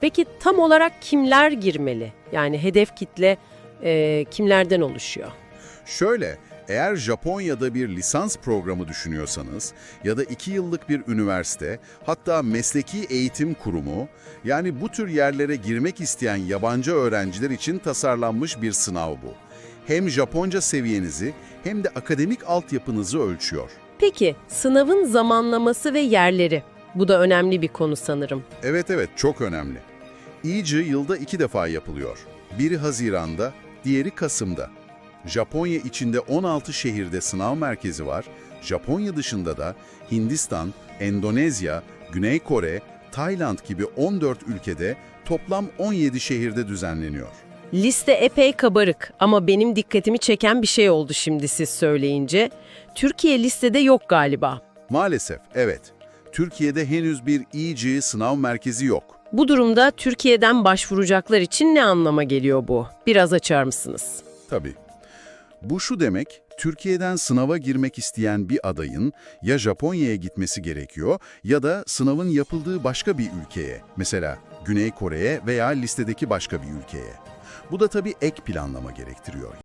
Peki tam olarak kimler girmeli? Yani hedef kitle e, kimlerden oluşuyor? Şöyle, eğer Japonya'da bir lisans programı düşünüyorsanız ya da iki yıllık bir üniversite, hatta mesleki eğitim kurumu, yani bu tür yerlere girmek isteyen yabancı öğrenciler için tasarlanmış bir sınav bu. Hem Japonca seviyenizi hem de akademik altyapınızı ölçüyor. Peki sınavın zamanlaması ve yerleri. Bu da önemli bir konu sanırım. Evet evet çok önemli. İyice yılda iki defa yapılıyor. Biri Haziran'da, diğeri Kasım'da. Japonya içinde 16 şehirde sınav merkezi var. Japonya dışında da Hindistan, Endonezya, Güney Kore, Tayland gibi 14 ülkede toplam 17 şehirde düzenleniyor. Liste epey kabarık ama benim dikkatimi çeken bir şey oldu şimdi siz söyleyince. Türkiye listede yok galiba. Maalesef evet. Türkiye'de henüz bir EG sınav merkezi yok. Bu durumda Türkiye'den başvuracaklar için ne anlama geliyor bu? Biraz açar mısınız? Tabii. Bu şu demek, Türkiye'den sınava girmek isteyen bir adayın ya Japonya'ya gitmesi gerekiyor ya da sınavın yapıldığı başka bir ülkeye, mesela Güney Kore'ye veya listedeki başka bir ülkeye. Bu da tabii ek planlama gerektiriyor.